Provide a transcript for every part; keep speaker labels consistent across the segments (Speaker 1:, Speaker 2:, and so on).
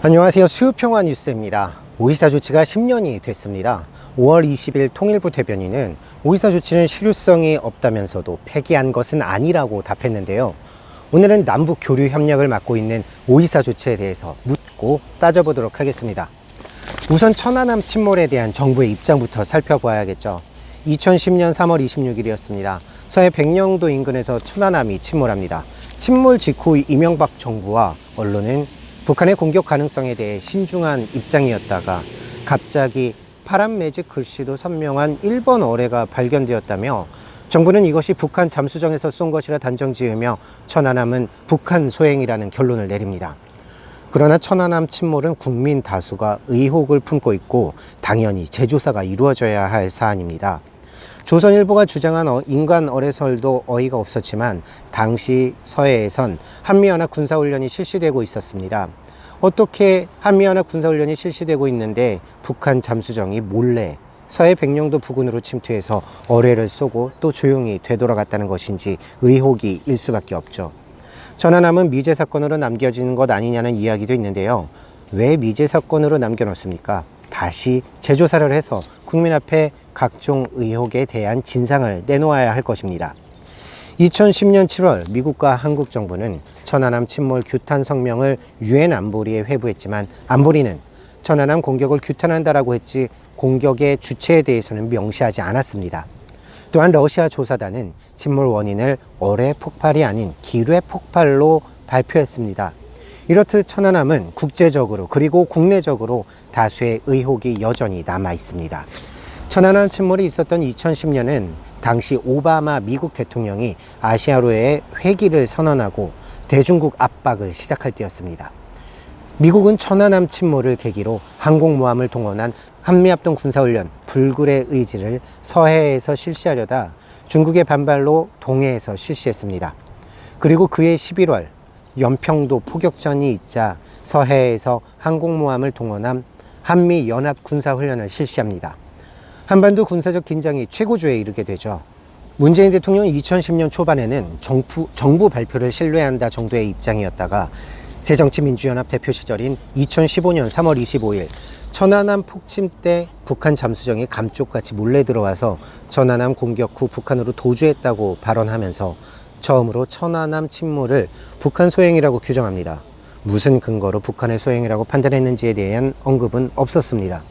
Speaker 1: 안녕하세요. 수요평화 뉴스입니다. 오이사 조치가 10년이 됐습니다. 5월 20일 통일부 대변인은 오이사 조치는 실효성이 없다면서도 폐기한 것은 아니라고 답했는데요. 오늘은 남북 교류 협력을 맡고 있는 오이사 조치에 대해서 묻고 따져보도록 하겠습니다. 우선 천안함 침몰에 대한 정부의 입장부터 살펴봐야겠죠. 2010년 3월 26일이었습니다. 서해 백령도 인근에서 천안함이 침몰합니다. 침몰 직후 이명박 정부와 언론은 북한의 공격 가능성에 대해 신중한 입장이었다가 갑자기 파란 매직 글씨도 선명한 일본 어뢰가 발견되었다며 정부는 이것이 북한 잠수정에서 쏜 것이라 단정 지으며 천안함은 북한 소행이라는 결론을 내립니다. 그러나 천안함 침몰은 국민 다수가 의혹을 품고 있고 당연히 재조사가 이루어져야 할 사안입니다. 조선일보가 주장한 어- 인간 어뢰설도 어이가 없었지만 당시 서해에선 한미연합 군사훈련이 실시되고 있었습니다. 어떻게 한미연합 군사훈련이 실시되고 있는데 북한 잠수정이 몰래 서해 백령도 부근으로 침투해서 어뢰를 쏘고 또 조용히 되돌아갔다는 것인지 의혹이 일 수밖에 없죠. 전화남은 미제 사건으로 남겨지는 것 아니냐는 이야기도 있는데요. 왜 미제 사건으로 남겨놓습니까? 다시 재조사를 해서 국민 앞에 각종 의혹에 대한 진상을 내놓아야 할 것입니다. 2010년 7월 미국과 한국 정부는 천안함 침몰 규탄 성명을 유엔 안보리에 회부했지만 안보리는 천안함 공격을 규탄한다라고 했지 공격의 주체에 대해서는 명시하지 않았습니다. 또한 러시아 조사단은 침몰 원인을 어뢰 폭발이 아닌 기뢰 폭발로 발표했습니다. 이렇듯 천안함은 국제적으로 그리고 국내적으로 다수의 의혹이 여전히 남아 있습니다. 천안함 침몰이 있었던 2010년은 당시 오바마 미국 대통령이 아시아로의 회기를 선언하고 대중국 압박을 시작할 때였습니다. 미국은 천안함 침몰을 계기로 항공모함을 동원한 한미합동 군사훈련 불굴의 의지를 서해에서 실시하려다 중국의 반발로 동해에서 실시했습니다. 그리고 그해 11월 연평도 포격전이 있자 서해에서 항공모함을 동원한 한미 연합 군사 훈련을 실시합니다. 한반도 군사적 긴장이 최고조에 이르게 되죠. 문재인 대통령은 2010년 초반에는 정부, 정부 발표를 신뢰한다 정도의 입장이었다가 새정치민주연합 대표 시절인 2015년 3월 25일 천안함 폭침 때 북한 잠수정이 감쪽같이 몰래 들어와서 천안함 공격 후 북한으로 도주했다고 발언하면서 처음으로 천안함 침몰을 북한 소행이라고 규정합니다. 무슨 근거로 북한의 소행이라고 판단했는지에 대한 언급은 없었습니다.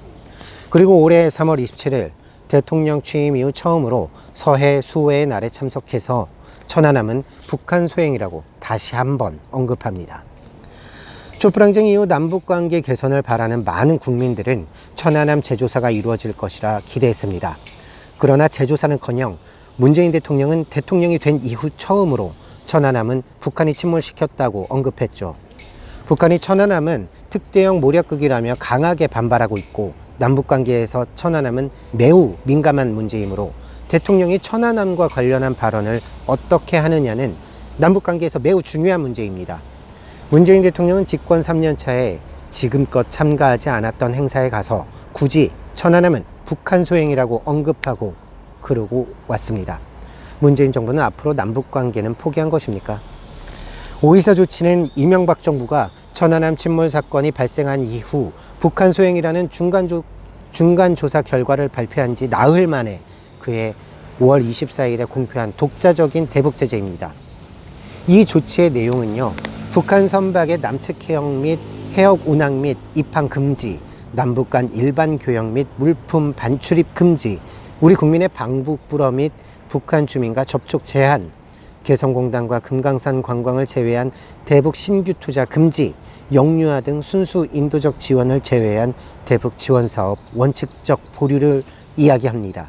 Speaker 1: 그리고 올해 3월 27일 대통령 취임 이후 처음으로 서해 수호의 날에 참석해서 천안함은 북한 소행이라고 다시 한번 언급합니다. 촛불항쟁 이후 남북관계 개선을 바라는 많은 국민들은 천안함 재조사가 이루어질 것이라 기대했습니다. 그러나 재조사는커녕 문재인 대통령은 대통령이 된 이후 처음으로 천안함은 북한이 침몰시켰다고 언급했죠. 북한이 천안함은 특대형 모략극이라며 강하게 반발하고 있고 남북관계에서 천안함은 매우 민감한 문제이므로 대통령이 천안함과 관련한 발언을 어떻게 하느냐는 남북관계에서 매우 중요한 문제입니다. 문재인 대통령은 집권 3년 차에 지금껏 참가하지 않았던 행사에 가서 굳이 천안함은 북한 소행이라고 언급하고 그러고 왔습니다. 문재인 정부는 앞으로 남북 관계는 포기한 것입니까? 오이사 조치는 이명박 정부가 천안함 침몰 사건이 발생한 이후 북한 소행이라는 중간, 조, 중간 조사 결과를 발표한 지 나흘 만에 그해 5월 24일에 공표한 독자적인 대북 제재입니다. 이 조치의 내용은요. 북한 선박의 남측 해역 및 해역 운항 및 입항 금지, 남북 간 일반 교역 및 물품 반출입 금지, 우리 국민의 방북 불허 및 북한 주민과 접촉 제한, 개성공단과 금강산 관광을 제외한 대북 신규 투자 금지, 영유아 등 순수 인도적 지원을 제외한 대북 지원 사업 원칙적 보류를 이야기합니다.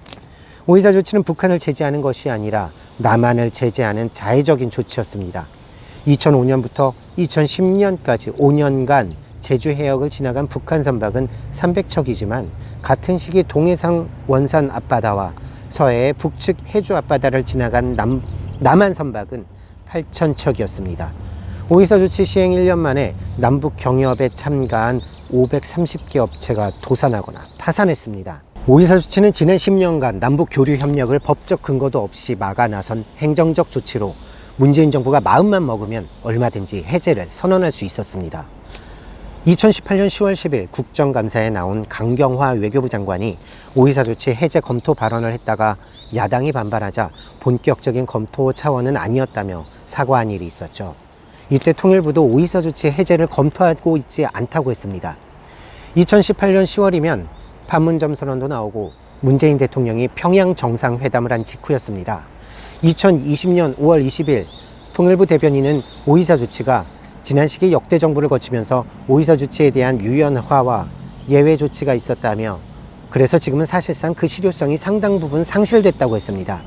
Speaker 1: 오이사 조치는 북한을 제재하는 것이 아니라 남한을 제재하는 자해적인 조치였습니다. 2005년부터 2010년까지 5년간 제주 해역을 지나간 북한 선박은 300척이지만 같은 시기 동해상 원산 앞바다와 서해의 북측 해주 앞바다를 지나간 남, 남한 선박은 8,000척이었습니다. 오이사 조치 시행 1년 만에 남북 경협에 참가한 530개 업체가 도산하거나 파산했습니다. 오이사 조치는 지난 10년간 남북 교류 협력을 법적 근거도 없이 막아 나선 행정적 조치로 문재인 정부가 마음만 먹으면 얼마든지 해제를 선언할 수 있었습니다. 2018년 10월 10일 국정감사에 나온 강경화 외교부 장관이 오이사 조치 해제 검토 발언을 했다가 야당이 반발하자 본격적인 검토 차원은 아니었다며 사과한 일이 있었죠. 이때 통일부도 오이사 조치 해제를 검토하고 있지 않다고 했습니다. 2018년 10월이면 판문점 선언도 나오고 문재인 대통령이 평양 정상회담을 한 직후였습니다. 2020년 5월 20일 통일부 대변인은 오이사 조치가 지난 시기 역대 정부를 거치면서 오이사 조치에 대한 유연화와 예외 조치가 있었다며 그래서 지금은 사실상 그 실효성이 상당 부분 상실됐다고 했습니다.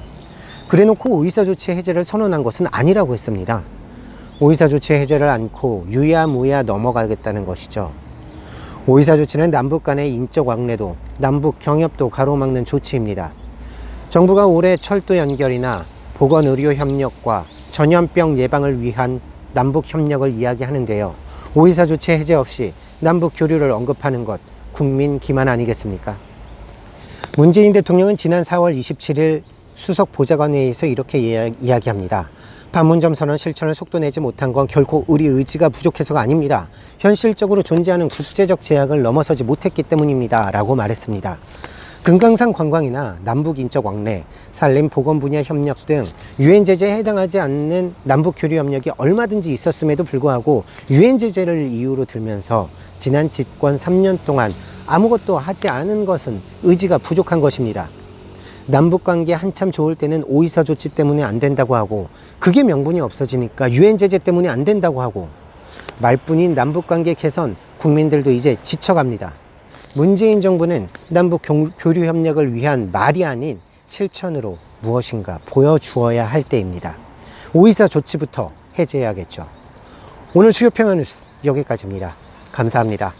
Speaker 1: 그래놓고 오이사 조치 해제를 선언한 것은 아니라고 했습니다. 오이사 조치 해제를 않고 유야무야 넘어가겠다는 것이죠. 오이사 조치는 남북 간의 인적 왕래도 남북 경협도 가로막는 조치입니다. 정부가 올해 철도 연결이나 보건 의료 협력과 전염병 예방을 위한 남북 협력을 이야기하는데요. 오이사 조치 해제 없이 남북 교류를 언급하는 것 국민 기만 아니겠습니까? 문재인 대통령은 지난 4월 27일 수석 보좌관회의에서 이렇게 이야- 이야기합니다. 판문점 선언 실천을 속도 내지 못한 건 결코 우리 의지가 부족해서가 아닙니다. 현실적으로 존재하는 국제적 제약을 넘어서지 못했기 때문입니다. 라고 말했습니다. 금강산 관광이나 남북 인적 왕래, 산림 보건 분야 협력 등 유엔 제재에 해당하지 않는 남북 교류 협력이 얼마든지 있었음에도 불구하고 유엔 제재를 이유로 들면서 지난 집권 3년 동안 아무것도 하지 않은 것은 의지가 부족한 것입니다. 남북 관계 한참 좋을 때는 오이사 조치 때문에 안 된다고 하고 그게 명분이 없어지니까 유엔 제재 때문에 안 된다고 하고 말뿐인 남북 관계 개선 국민들도 이제 지쳐갑니다. 문재인 정부는 남북 경- 교류 협력을 위한 말이 아닌 실천으로 무엇인가 보여주어야 할 때입니다. 오이사 조치부터 해제해야겠죠. 오늘 수요평화 뉴스 여기까지입니다. 감사합니다.